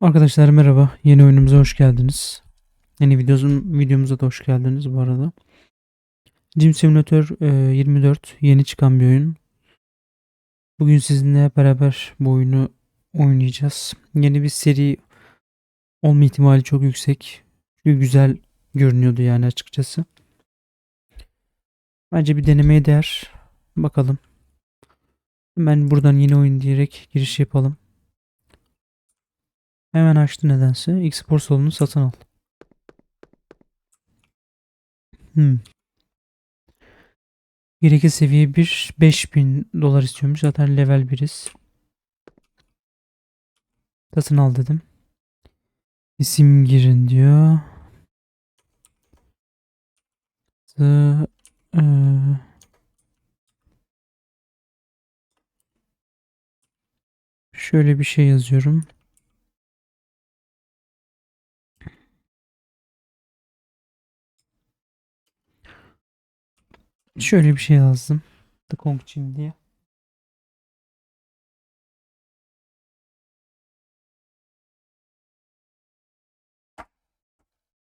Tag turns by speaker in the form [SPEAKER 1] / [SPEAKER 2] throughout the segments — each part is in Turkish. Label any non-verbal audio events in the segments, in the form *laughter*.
[SPEAKER 1] Arkadaşlar merhaba. Yeni oyunumuza hoş geldiniz. Yeni videomuzun videomuza da hoş geldiniz bu arada. Gym Simulator e, 24 yeni çıkan bir oyun. Bugün sizinle beraber bu oyunu oynayacağız. Yeni bir seri olma ihtimali çok yüksek. Çünkü güzel görünüyordu yani açıkçası. Bence bir denemeye değer. Bakalım. Hemen buradan yeni oyun diyerek giriş yapalım. Hemen açtı nedense. X-Sport salonunu satın al. Hmm. Gerekli seviye 1 5000 dolar istiyormuş. Zaten level 1'iz. Satın al dedim. İsim girin diyor. The, eee, şöyle bir şey yazıyorum. Şöyle bir şey yazdım. The Kong Chin diye.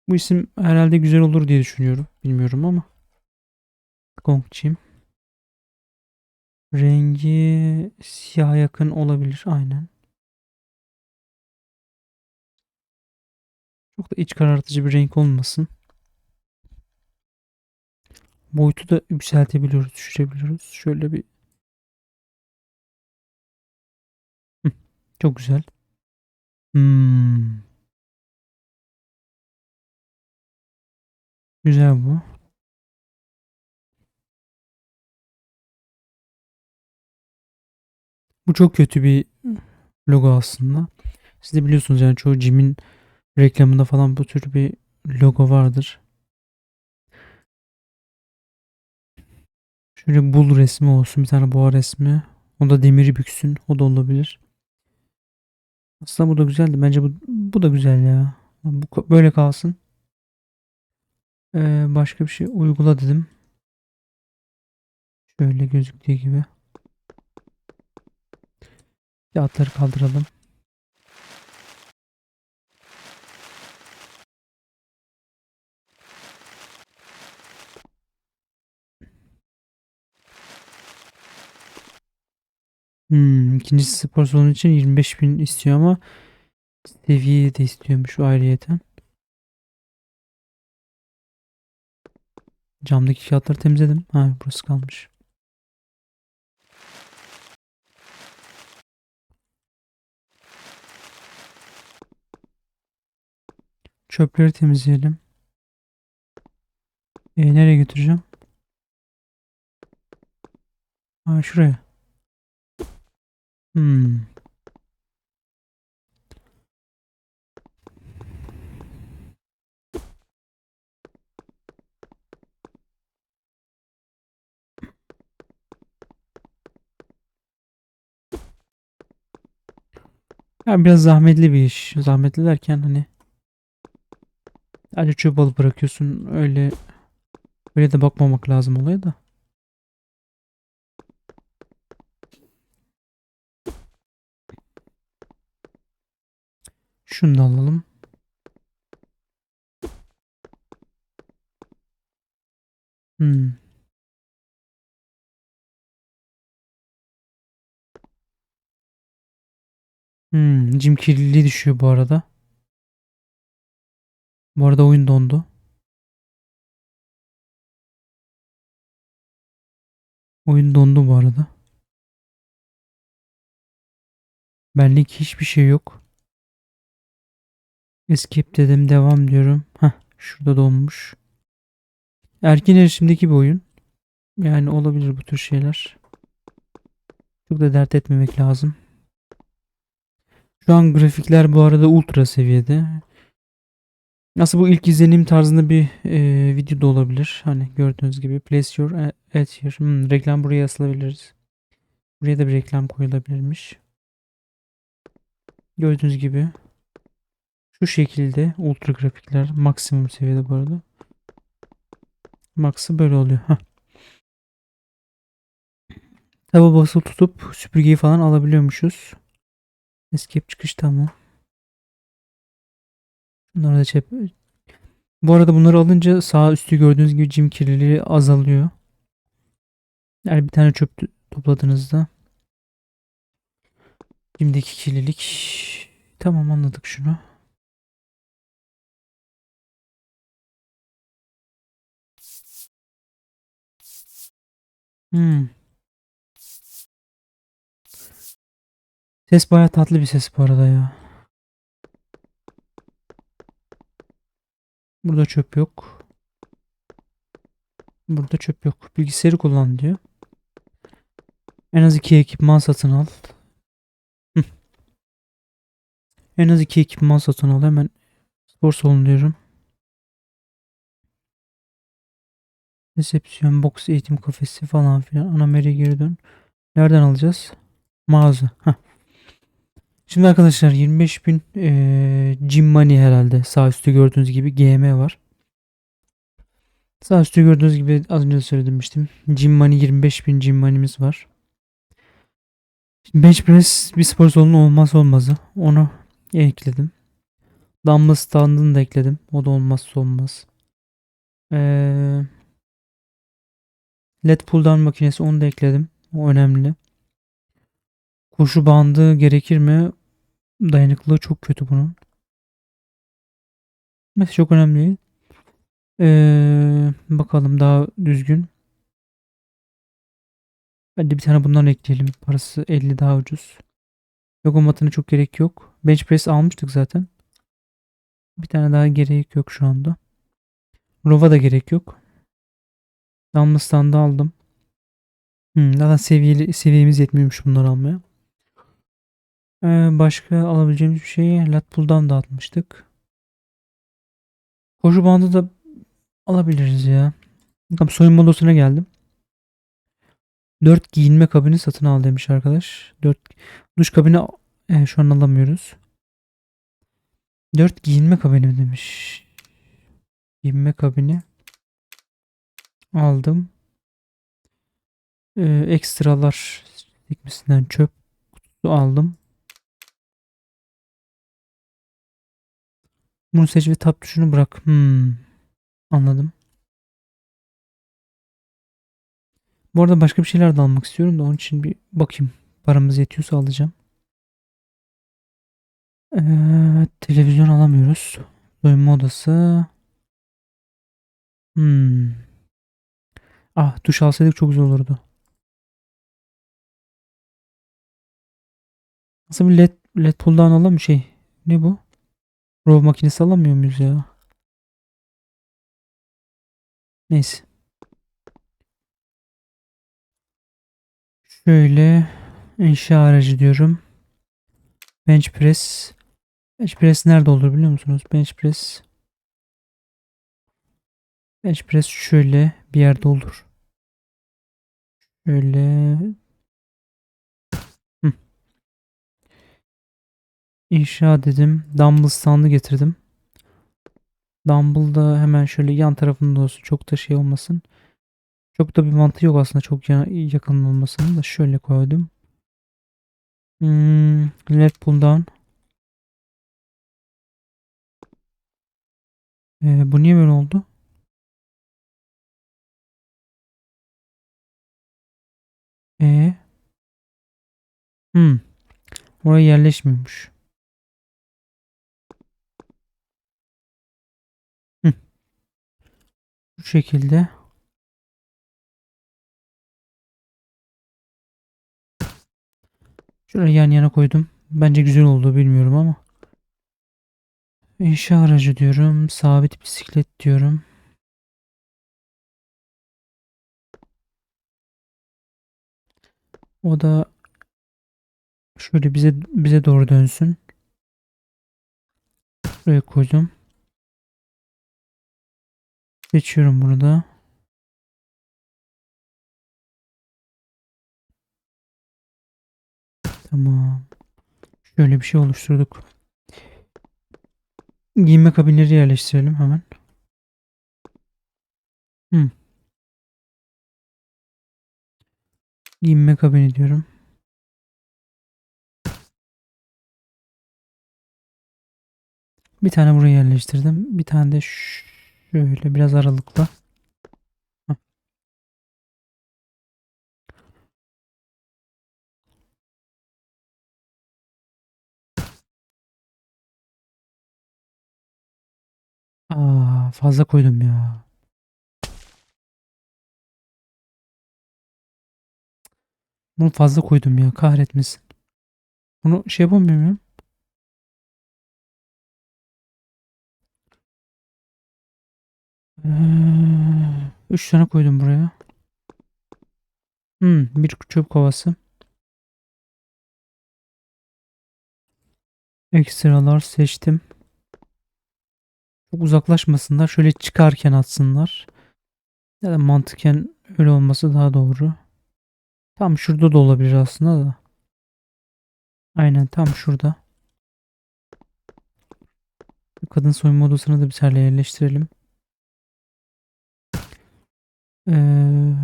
[SPEAKER 1] Bu isim herhalde güzel olur diye düşünüyorum. Bilmiyorum ama. Chin. Rengi siyah yakın olabilir. Aynen. Çok da iç karartıcı bir renk olmasın. Boyutu da yükseltebiliyoruz, düşürebiliyoruz. Şöyle bir Hı, çok güzel. Hmm. Güzel bu. Bu çok kötü bir logo aslında. Siz de biliyorsunuz yani çoğu Jim'in reklamında falan bu tür bir logo vardır. Şöyle bul resmi olsun, bir tane boğa resmi. O da demiri büksün, o da olabilir. Aslında bu da güzeldi. Bence bu, bu da güzel ya. Bu böyle kalsın. Ee, başka bir şey uygula dedim. Şöyle gözüktüğü gibi. Kağıtları kaldıralım. Hmm, ikincisi spor salonu için 25 bin istiyor ama seviye de istiyormuş ayrıyeten. Camdaki kağıtları temizledim. Ha burası kalmış. Çöpleri temizleyelim. E, nereye götüreceğim? Ha şuraya. Hmm. Ya biraz zahmetli bir iş. Zahmetli derken hani sadece alıp bırakıyorsun. Öyle öyle de bakmamak lazım olaya da. Şunu da alalım. Hmm. Hmm, Jim kirliliği düşüyor bu arada. Bu arada oyun dondu. Oyun dondu bu arada. Benlik hiçbir şey yok. Escape dedim devam diyorum. Heh, şurada donmuş. Erken erişimdeki bir oyun. Yani olabilir bu tür şeyler. Çok da dert etmemek lazım. Şu an grafikler bu arada ultra seviyede. Nasıl bu ilk izlenim tarzında bir e, video da olabilir. Hani gördüğünüz gibi place your ad here. Hmm, reklam buraya asılabiliriz. Buraya da bir reklam koyulabilirmiş. Gördüğünüz gibi şu şekilde ultra grafikler maksimum seviyede bu arada. Max'ı böyle oluyor. Heh. Taba basılı tutup süpürgeyi falan alabiliyormuşuz. Escape çıkış tamam. Bunları da çöp. Bu arada bunları alınca sağ üstü gördüğünüz gibi cim kirliliği azalıyor. Yani bir tane çöp topladığınızda cimdeki kirlilik tamam anladık şunu. Hmm. Ses bayağı tatlı bir ses bu arada ya. Burada çöp yok. Burada çöp yok. Bilgisayarı kullan diyor. En az iki ekipman satın al. En az iki ekipman satın al. Hemen spor salonu diyorum. Resepsiyon, boks, eğitim kafesi falan filan. Ana menüye geri dön. Nereden alacağız? Mağaza. Heh. Şimdi arkadaşlar 25 bin eee Gym Money herhalde. Sağ üstte gördüğünüz gibi GM var. Sağ üstte gördüğünüz gibi az önce de söylemiştim. Gym Money 25 bin Gym Money'miz var. Bench Press bir spor salonu olmaz olmazı. Onu ekledim. Dumbbell standını da ekledim. O da olmazsa olmaz. Eee LED pull down makinesi onu da ekledim. O önemli. Koşu bandı gerekir mi? Dayanıklılığı çok kötü bunun. Mesela çok önemli değil. Ee, bakalım daha düzgün. Hadi bir tane bundan ekleyelim. Parası 50 daha ucuz. Logo matına çok gerek yok. Bench press almıştık zaten. Bir tane daha gerek yok şu anda. Rova da gerek yok. Dumbbell standı aldım. Hmm, zaten seviyeli, seviyemiz yetmiyormuş bunları almaya. Ee, başka alabileceğimiz bir şey lat pull'dan da atmıştık. Koşu bandı da alabiliriz ya. Tamam soyunma odasına geldim. 4 giyinme kabini satın al demiş arkadaş. 4 duş kabini e, şu an alamıyoruz. 4 giyinme kabini mi demiş. Giyinme kabini aldım. Ee, ekstralar dikmesinden çöp kutusu aldım. Bunu seç ve tap tuşunu bırak. Hmm. Anladım. Bu arada başka bir şeyler de almak istiyorum da onun için bir bakayım. Paramız yetiyorsa alacağım. Ee, televizyon alamıyoruz. Soyunma odası. Hmm. Ah duş alsaydık çok güzel olurdu. Nasıl bir led, led pull down alalım şey. Ne bu? Rov makinesi alamıyor muyuz ya? Neyse. Şöyle inşa aracı diyorum. Bench press. Bench press nerede olur biliyor musunuz? Bench press. Bench press şöyle bir yerde olur. Şöyle. Hı. İnşa dedim. Dumbbell standı getirdim. Dumbbell da hemen şöyle yan tarafında olsun. Çok da şey olmasın. Çok da bir mantığı yok aslında. Çok ya- yakın olmasının da şöyle koydum. Hmm, led pull down. Ee, bu niye böyle oldu? E. Hmm. Oraya yerleşmiyormuş. Hı. Bu şekilde. Şuraya yan yana koydum. Bence güzel oldu bilmiyorum ama. İnşa aracı diyorum. Sabit bisiklet diyorum. O da şöyle bize bize doğru dönsün. Buraya koydum. Seçiyorum bunu da. Tamam. Şöyle bir şey oluşturduk. Giyinme kabinleri yerleştirelim hemen. Hı. Giyinme kabini diyorum. Bir tane buraya yerleştirdim. Bir tane de şöyle biraz aralıkla. Hah. Aa, fazla koydum ya. Bunu fazla koydum ya. Kahretmesin. Bunu şey yapamıyor muyum? Ee, üç tane koydum buraya. Hmm, bir çöp kovası. Ekstralar seçtim. Çok uzaklaşmasınlar. Şöyle çıkarken atsınlar. Ya da mantıken öyle olması daha doğru. Tam şurada da olabilir aslında da. Aynen tam şurada. Kadın soyunma odasını da bir tane yerleştirelim. Ee,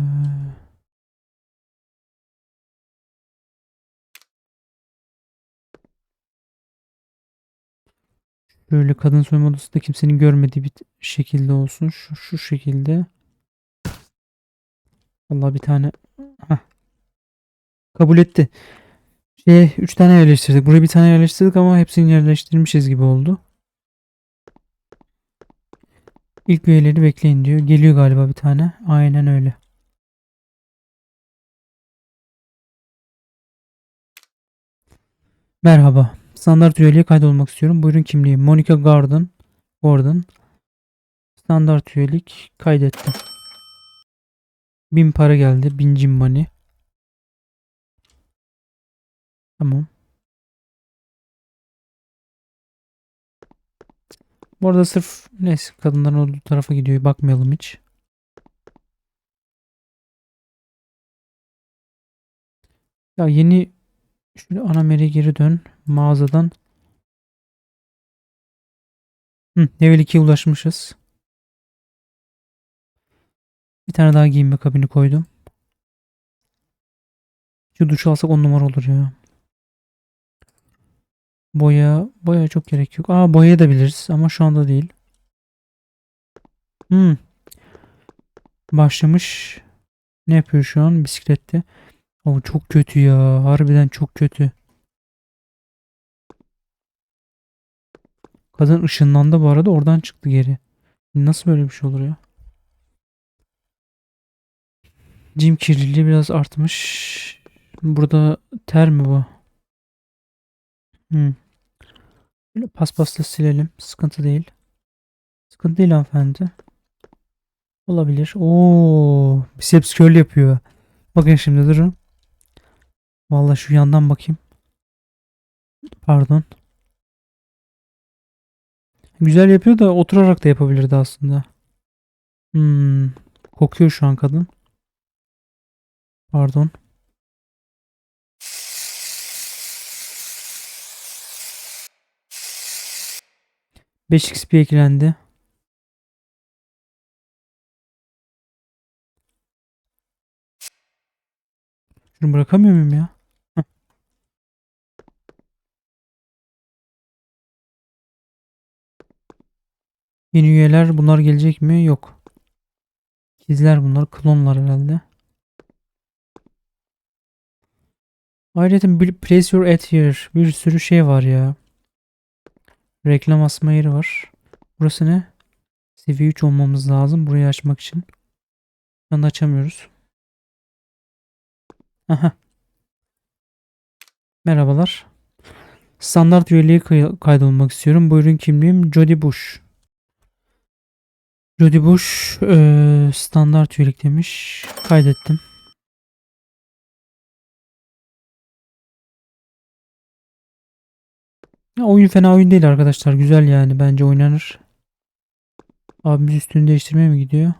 [SPEAKER 1] böyle kadın soyunma odası da kimsenin görmediği bir şekilde olsun. Şu, şu şekilde. Vallahi bir tane Heh. Kabul etti. Şey, üç tane yerleştirdik. Buraya bir tane yerleştirdik ama hepsini yerleştirmişiz gibi oldu. İlk üyeleri bekleyin diyor. Geliyor galiba bir tane. Aynen öyle. Merhaba. Standart üyeliğe kaydolmak istiyorum. Buyurun kimliği. Monica Gordon. Gordon. Standart üyelik kaydettim. Bin para geldi. Bin cim Tamam. Bu arada sırf neyse kadınların olduğu tarafa gidiyor. Bakmayalım hiç. Ya yeni şöyle ana menüye geri dön. Mağazadan. Hı, level 2'ye ulaşmışız. Bir tane daha giyinme kabini koydum. Şu duş alsak on numara olur ya. Boya, boya çok gerek yok. Aa boya da biliriz ama şu anda değil. Hmm. Başlamış. Ne yapıyor şu an bisiklette? O çok kötü ya. Harbiden çok kötü. Kadın ışınlandı bu arada oradan çıktı geri. Nasıl böyle bir şey olur ya? Cim kirliliği biraz artmış. Burada ter mi bu? Hmm. Böyle paspasla silelim. Sıkıntı değil. Sıkıntı değil hanımefendi. Olabilir. Oo, biceps curl yapıyor. Bakın şimdi durun. Vallahi şu yandan bakayım. Pardon. Güzel yapıyor da oturarak da yapabilirdi aslında. Hmm. Kokuyor şu an kadın. Pardon. Beş XP eklendi. Şunu bırakamıyor muyum ya? Yeni üyeler bunlar gelecek mi? Yok. İkizler bunlar. Klonlar herhalde. Ayrıca place your ad here. Bir sürü şey var ya. Reklam asma yeri var. Burası ne? Seviye 3 olmamız lazım burayı açmak için. Şu anda açamıyoruz. Aha. Merhabalar. Standart üyeliğe kay- kaydolmak istiyorum. Buyurun kimliğim Jody Bush. Jody Bush eee, standart üyelik demiş. Kaydettim. Ya oyun fena oyun değil arkadaşlar. Güzel yani. Bence oynanır. Abimiz üstünü değiştirmeye mi gidiyor?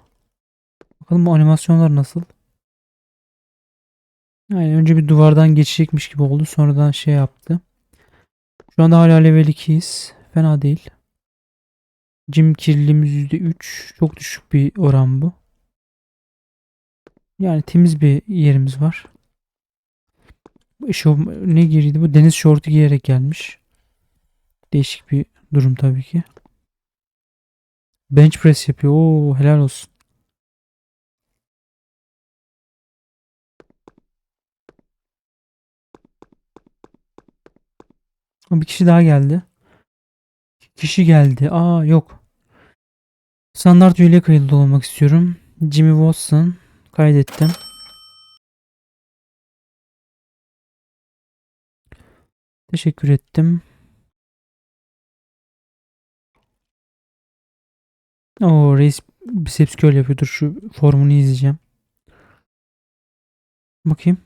[SPEAKER 1] Bakalım bu animasyonlar nasıl? Yani önce bir duvardan geçecekmiş gibi oldu. Sonradan şey yaptı. Şu anda hala level 2'yiz. Fena değil. Cim kirliliğimiz %3. Çok düşük bir oran bu. Yani temiz bir yerimiz var. Eşofman- ne giyiydi bu? Deniz şortu giyerek gelmiş. Değişik bir durum tabii ki. Bench press yapıyor. Oo helal olsun. Bir kişi daha geldi. Kişi geldi. Aa yok. Standart üyeliğe kayıtlı olmak istiyorum. Jimmy Watson. Kaydettim. Teşekkür ettim. O reis biceps curl yapıyor. Dur şu formunu izleyeceğim. Bakayım.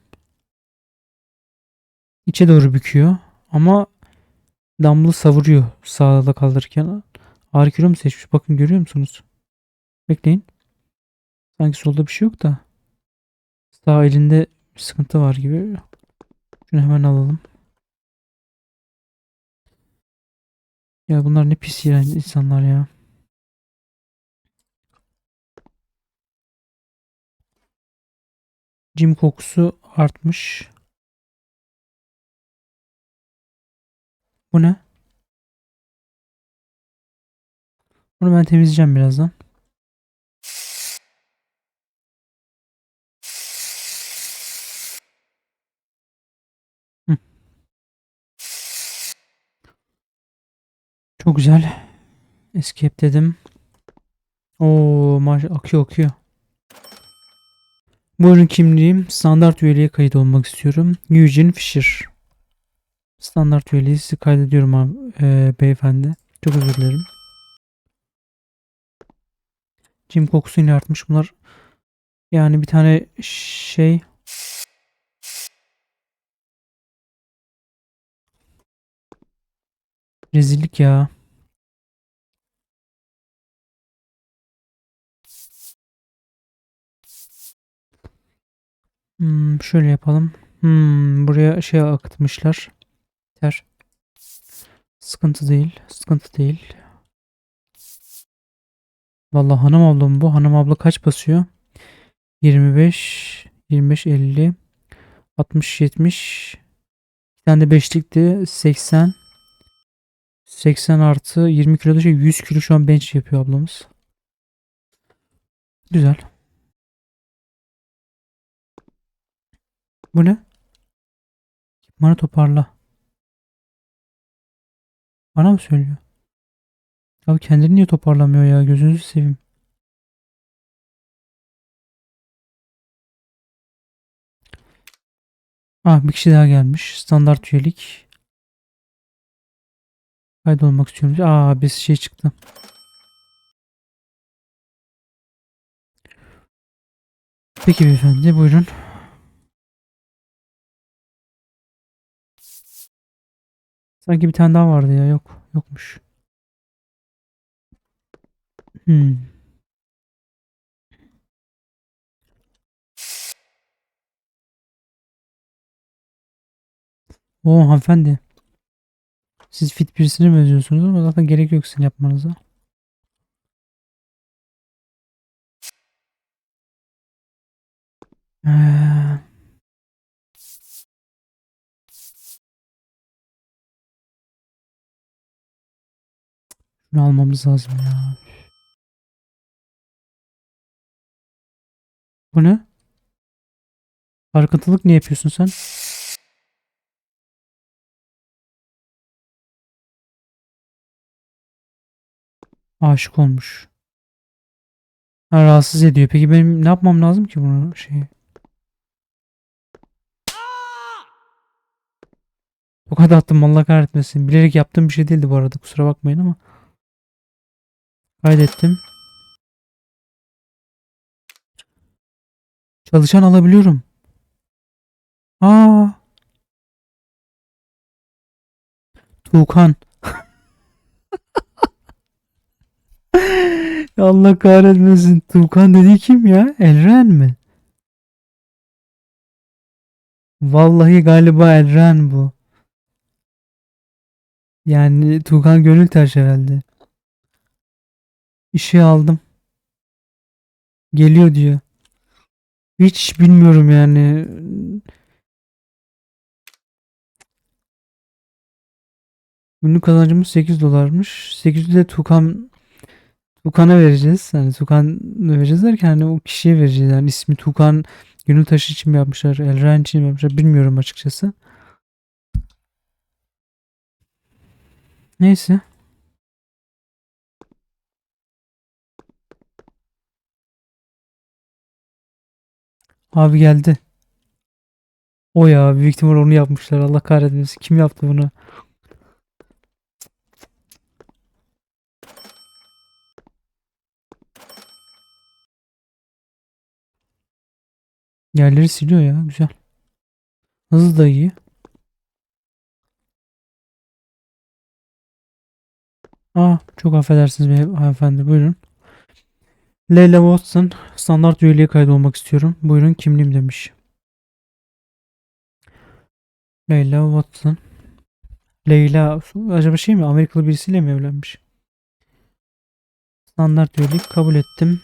[SPEAKER 1] İçe doğru büküyor. Ama dumbbell'ı savuruyor sağda kaldırırken. Ağrı kilo mu seçmiş? Bakın görüyor musunuz? Bekleyin. Sanki solda bir şey yok da. Sağ elinde bir sıkıntı var gibi. Şunu hemen alalım. Ya bunlar ne pis iğrenç insanlar ya. Cim kokusu artmış. Bu ne? Bunu ben temizleyeceğim birazdan. Çok güzel. Escape dedim. Oo maş akıyor akıyor. Buyurun kimliğim. Standart üyeliğe kayıt olmak istiyorum. Eugene Fisher. Standart üyeliği sizi kaydediyorum abi, eee, beyefendi. Çok özür dilerim. Jim kokusu yine artmış. Bunlar yani bir tane şey rezillik ya. Hmm, şöyle yapalım. Hmm, buraya şey akıtmışlar. Ter. Sıkıntı değil. Sıkıntı değil. Vallahi hanım ablam bu. Hanım abla kaç basıyor? 25, 25, 50, 60, 70. Bir tane de beşlikti. 80. 80 artı 20 kilo da şey 100 kilo şu an bench yapıyor ablamız. Güzel. Bu ne? Bana toparla. Bana mı söylüyor? Abi kendini niye toparlamıyor ya? Gözünüzü seveyim. Ah bir kişi daha gelmiş. Standart üyelik. Kaydolmak istiyorum. Aa bir şey çıktı. Peki beyefendi buyurun. Sanki bir tane daha vardı ya. Yok. Yokmuş. Hmm. Oo hanımefendi. Siz fit birisini mi özlüyorsunuz ama zaten gerek yok sizin yapmanıza. Ee, şunu almamız lazım ya. Bu ne? Farkındalık ne yapıyorsun sen? Aşık olmuş. Ha, rahatsız ediyor. Peki benim ne yapmam lazım ki bunu şey? Tokat attım Allah kahretmesin. Bilerek yaptığım bir şey değildi bu arada. Kusura bakmayın ama. Kaydettim. Çalışan alabiliyorum. Aa. Tuğkan. *laughs* Allah kahretmesin. Tuğkan dedi kim ya? Elren mi? Vallahi galiba Elren bu. Yani Tuğkan Gönültaş herhalde. İşe aldım. Geliyor diyor. Hiç bilmiyorum yani. Günlük kazancımız 8 dolarmış. 800 de Tukan Tukan'a vereceğiz. Hani Tukan vereceğiz derken hani o kişiye vereceğiz. Yani ismi Tukan gönül taşı için mi yapmışlar, Elren için mi yapmışlar bilmiyorum açıkçası. Neyse. Abi geldi. O ya büyük ihtimal onu yapmışlar. Allah kahretmesin. Kim yaptı bunu? Yerleri siliyor ya. Güzel. Hızı da iyi. Aa, çok affedersiniz bey- hanımefendi. Buyurun. Leyla Watson. Standart üyeliğe kaydolmak istiyorum. Buyurun kimliğim demiş. Leyla Watson. Leyla acaba şey mi? Amerikalı birisiyle mi evlenmiş? Standart üyelik kabul ettim.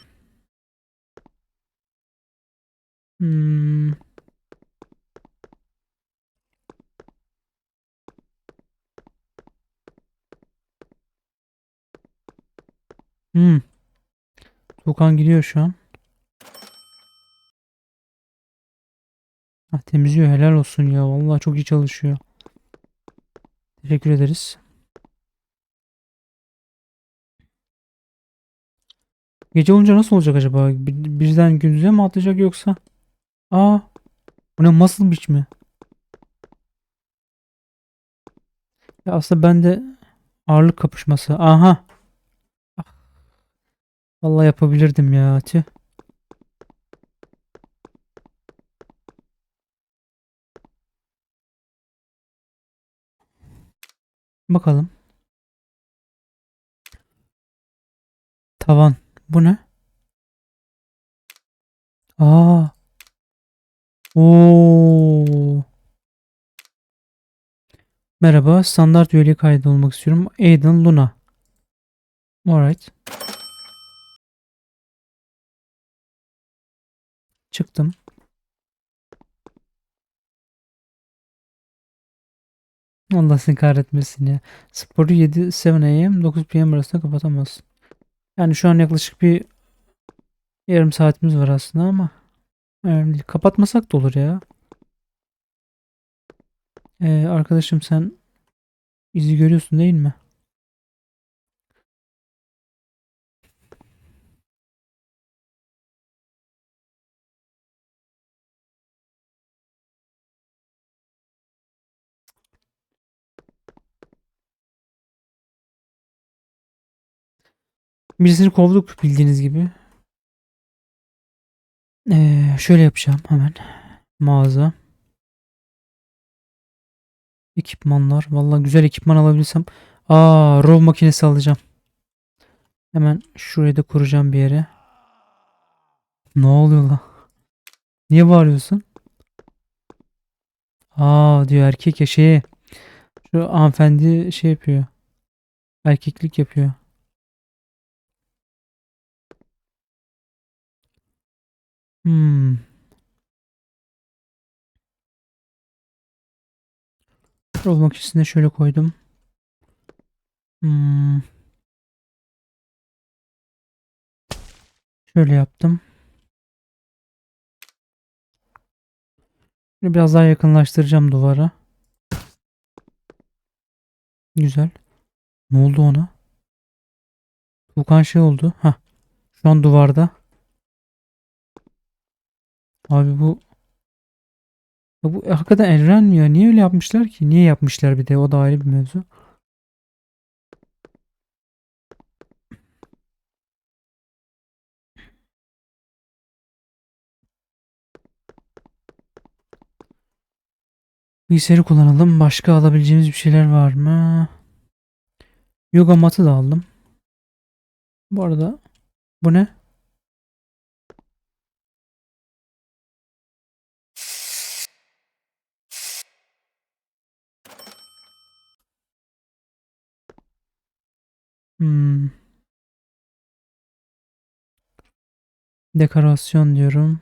[SPEAKER 1] Hmm. Hmm. Tukan gidiyor şu an. Ah, temizliyor helal olsun ya. Vallahi çok iyi çalışıyor. Teşekkür ederiz. Gece olunca nasıl olacak acaba? Bir- birden gündüze mi atlayacak yoksa? Aa, bu ne muscle beach mi? Ya aslında ben de ağırlık kapışması. Aha. Ah. Vallahi yapabilirdim ya. Tüh. Bakalım. Tavan. Bu ne? Aa. Oo. Merhaba, standart üyeliğe kaydolmak istiyorum. Aiden Luna. Alright. Çıktım. Allah seni kahretmesin ya. Sporu 7 7 a.m. 9 p.m. arasında kapatamazsın. Yani şu an yaklaşık bir yarım saatimiz var aslında ama önemli. Kapatmasak da olur ya. Ee, arkadaşım sen izi görüyorsun değil mi? Birisini kovduk bildiğiniz gibi. Ee, şöyle yapacağım hemen. Mağaza. Ekipmanlar. Vallahi güzel ekipman alabilirsem. Aa, rov makinesi alacağım. Hemen şurayı da kuracağım bir yere. Ne oluyor lan? Niye bağırıyorsun? Aa diyor erkek ya şey. Şu hanımefendi şey yapıyor. Erkeklik yapıyor. Hmm. Rov makinesine şöyle koydum. Hmm. Şöyle yaptım. Biraz daha yakınlaştıracağım duvara. Güzel. Ne oldu ona? Tuğkan şey oldu. Ha. Şu an duvarda. Abi bu ya bu hakikaten Elren ya. Niye öyle yapmışlar ki? Niye yapmışlar bir de? O da ayrı bir mevzu. Bilgisayarı kullanalım. Başka alabileceğimiz bir şeyler var mı? Yoga matı da aldım. Bu arada bu ne? Hmm. Dekorasyon diyorum.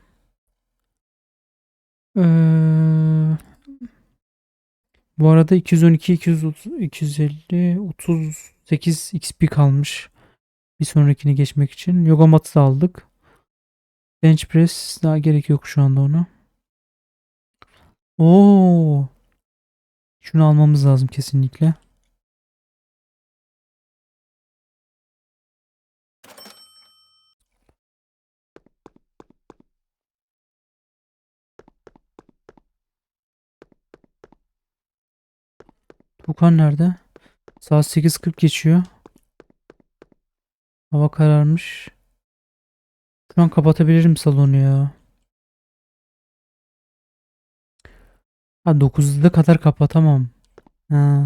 [SPEAKER 1] Ee, Bu arada 212, 230, 250, 38 XP kalmış. Bir sonrakini geçmek için. Yoga matı da aldık. Bench press daha gerek yok şu anda ona. Oo. Şunu almamız lazım kesinlikle. Tukan nerede? Saat 8.40 geçiyor. Hava kararmış. Şu an kapatabilirim salonu ya. Ha 9'da kadar kapatamam. Ha.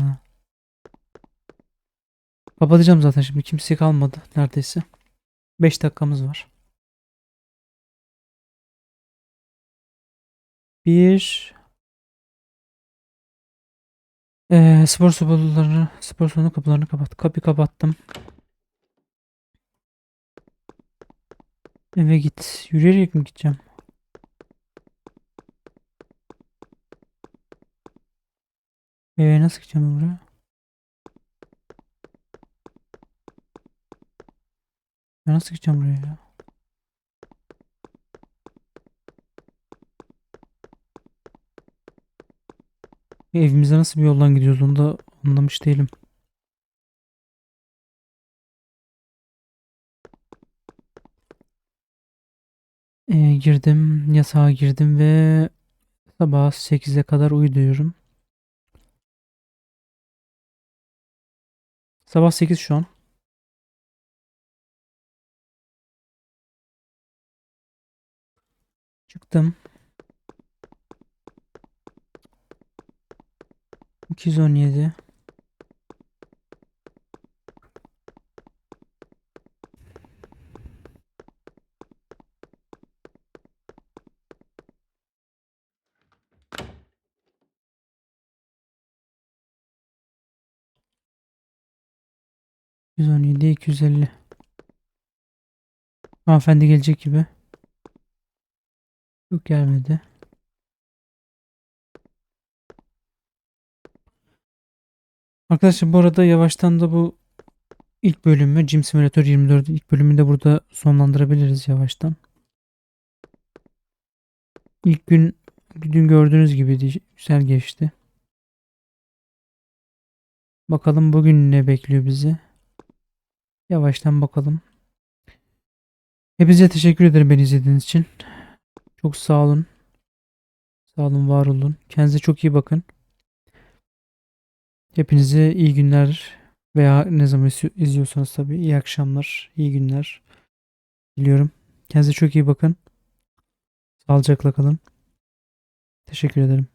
[SPEAKER 1] Kapatacağım zaten şimdi kimse kalmadı neredeyse. 5 dakikamız var. Bir ee, spor salonları spor salonu kapılarını kapat. Kapıyı kapattım. Eve git. Yürüyerek mi gideceğim? Eve nasıl gideceğim buraya? Ben nasıl gideceğim buraya ya? Evimize nasıl bir yoldan gidiyoruz onu da anlamış değilim. Ee, girdim, yatağa girdim ve sabah 8'e kadar uyuyorum. Sabah 8 şu an. Çıktım. 217 217 250 Hanımefendi gelecek gibi. Yok gelmedi. Arkadaşlar bu arada yavaştan da bu ilk bölümü Gym Simulator 24 ilk bölümünü de burada sonlandırabiliriz yavaştan. İlk gün dün gördüğünüz gibi güzel geçti. Bakalım bugün ne bekliyor bizi. Yavaştan bakalım. Hepinize teşekkür ederim beni izlediğiniz için. Çok sağ olun. Sağ olun, var olun. Kendinize çok iyi bakın. Hepinize iyi günler veya ne zaman izliyorsanız tabii iyi akşamlar, iyi günler diliyorum. Kendinize çok iyi bakın. Sağlıcakla kalın. Teşekkür ederim.